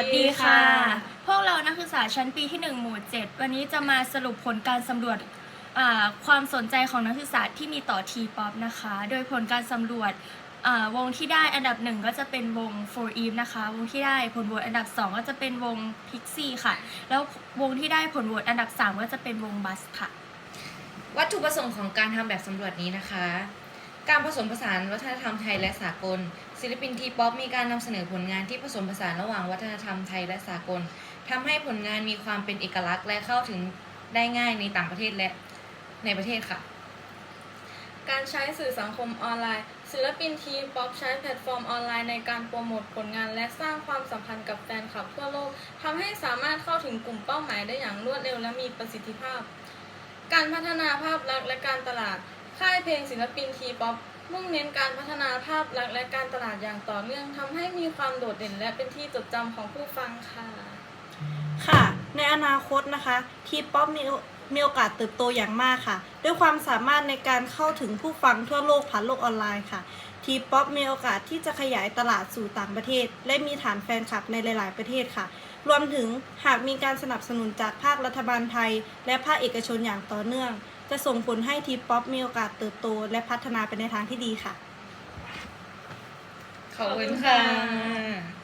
วัสดีค่ะ พวกเรานักศึกษาชั้นปีที่ 1 หมู่ 7 วันนี้จะมาสรุปผลการสำรวจความสนใจของนักศึกษาที่มีต่อ T-POP นะคะ โดยผลการสำรวจวงที่ได้อันดับหนึ่งก็จะเป็นวง For Eve นะคะ วงที่ได้ผลโหวตอันดับ 2 ก็จะเป็นวง Pixie ค่ะ แล้ววงที่ได้ผลโหวตอันดับ 3 ก็จะเป็นวง Bus ค่ะ วัตถุประสงค์ของการทำแบบสำรวจนี้นะคะ การผสมผสานวัฒนธรรมไทยและสากล ศิลปินทีป๊อปมีการนำเสนอผลงานที่ผสมผสานระหว่างวัฒนธรรมไทยและสากลทำให้ผลงานมีความเป็นเอกลักษณ์และเข้าถึงได้ง่ายในต่างประเทศและในประเทศค่ะ การใช้สื่อสังคมออนไลน์ ศิลปินทีป๊อปใช้แพลตฟอร์มออนไลน์ในการโปรโมทผลงานและสร้างความสัมพันธ์กับแฟนคลับทั่วโลกทำให้สามารถเข้าถึงกลุ่มเป้าหมายได้อย่างรวดเร็วและมีประสิทธิภาพ การพัฒนาภาพลักษณ์และการตลาด เพลงศิลปินทีป๊อปมุ่งเน้นการพัฒนาภาพลักษณ์และการตลาดอย่างต่อเนื่องทำให้มีความโดดเด่นและเป็นที่จดจำของผู้ฟังค่ะ ค่ะ ในอนาคตนะคะทีป๊อปมีมีโอกาสเติบโตอย่างมากค่ะ ด้วยความสามารถในการเข้าถึงผู้ฟังทั่วโลกผ่านโลกออนไลน์ค่ะทีป๊อปมีโอกาสที่จะขยายตลาดสู่ต่างประเทศ และมีฐานแฟนคลับในหลาย ๆ ประเทศค่ะ รวมถึงหากมีการสนับสนุนจากภาครัฐบาลไทย และภาคเอกชนอย่างต่อเนื่อง จะส่งผลให้ทีป๊อปมีโอกาสเติบโต และพัฒนาไปในทางที่ดีค่ะ ขอบคุณค่ะ